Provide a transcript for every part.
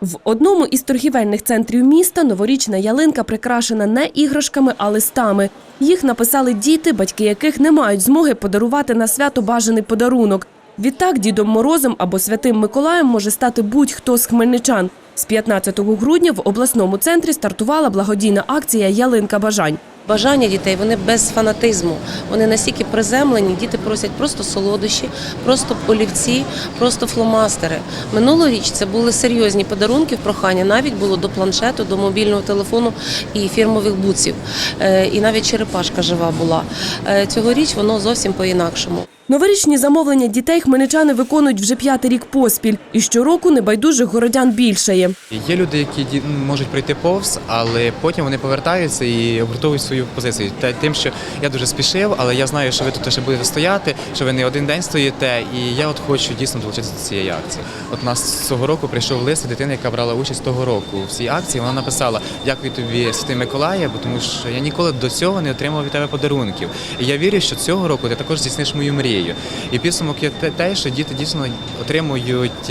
В одному із торгівельних центрів міста новорічна ялинка прикрашена не іграшками, а листами. Їх написали діти, батьки яких не мають змоги подарувати на свято бажаний подарунок. Відтак Дідом Морозом або Святим Миколаєм може стати будь-хто з хмельничан. З 15 грудня в обласному центрі стартувала благодійна акція Ялинка бажань. Бажання дітей вони без фанатизму. Вони настільки приземлені. Діти просять просто солодощі, просто олівці, просто фломастери. Минулоріч це були серйозні подарунки в прохання. Навіть було до планшету, до мобільного телефону і фірмових буців. Е, І навіть черепашка жива була. Е, Цьогоріч воно зовсім по-інакшому. Новорічні замовлення дітей хмельничани виконують вже п'ятий рік поспіль. І щороку небайдужих городян більшає. Є люди, які можуть пройти повз, але потім вони повертаються і обґрунтовують свою позицію. Тим, що я дуже спішив, але я знаю, що ви тут ще будете стояти, що ви не один день стоїте, і я от хочу дійсно долучитися до цієї акції. От у нас цього року прийшов лист дитини, яка брала участь того року в цій акції. Вона написала: Дякую тобі, Святий Миколая, бо тому що я ніколи до цього не отримав від тебе подарунків. І я вірю, що цього року ти також здійсниш мою мрію. І підсумок є те- те, що діти дійсно отримують.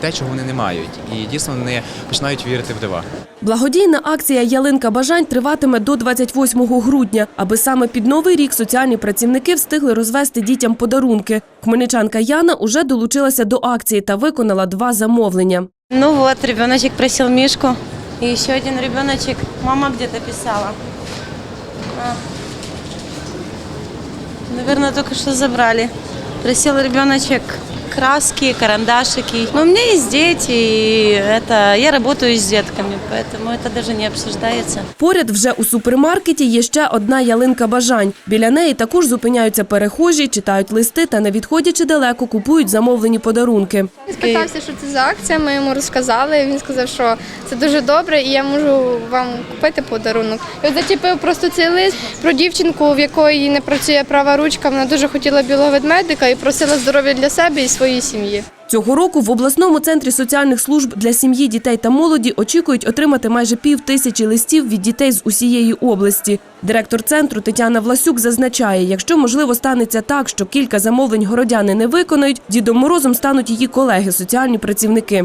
Те, чого вони не мають, і дійсно не починають вірити в дива. Благодійна акція Ялинка бажань триватиме до 28 грудня, аби саме під новий рік соціальні працівники встигли розвести дітям подарунки. Хмельничанка Яна уже долучилася до акції та виконала два замовлення. Ну вот, ребеночек просил Мишку. И еще один ребеночек. Мама где-то писала. Наверное, только что забрали. Просил ребеночек краски, карандашики. Но у меня есть дети, и это я работаю с детками, поэтому это даже не обсуждается. Поряд вже у супермаркеті є ще одна ялинка бажань. Біля неї також зупиняються перехожі, читають листи та, не відходячи далеко, купують замовлені подарунки. Він спитався, що це за акція. Ми йому розказали. Він сказав, що це дуже добре, і я можу вам купити подарунок. І от зачепив просто цей лист про дівчинку, в якої не працює права ручка. Вона дуже хотіла білого ведмедика і просила здоров'я для себе і своєї сім'ї. Цього року в обласному центрі соціальних служб для сім'ї, дітей та молоді очікують отримати майже пів тисячі листів від дітей з усієї області. Директор центру Тетяна Власюк зазначає, якщо можливо станеться так, що кілька замовлень городяни не виконають, дідом морозом стануть її колеги, соціальні працівники.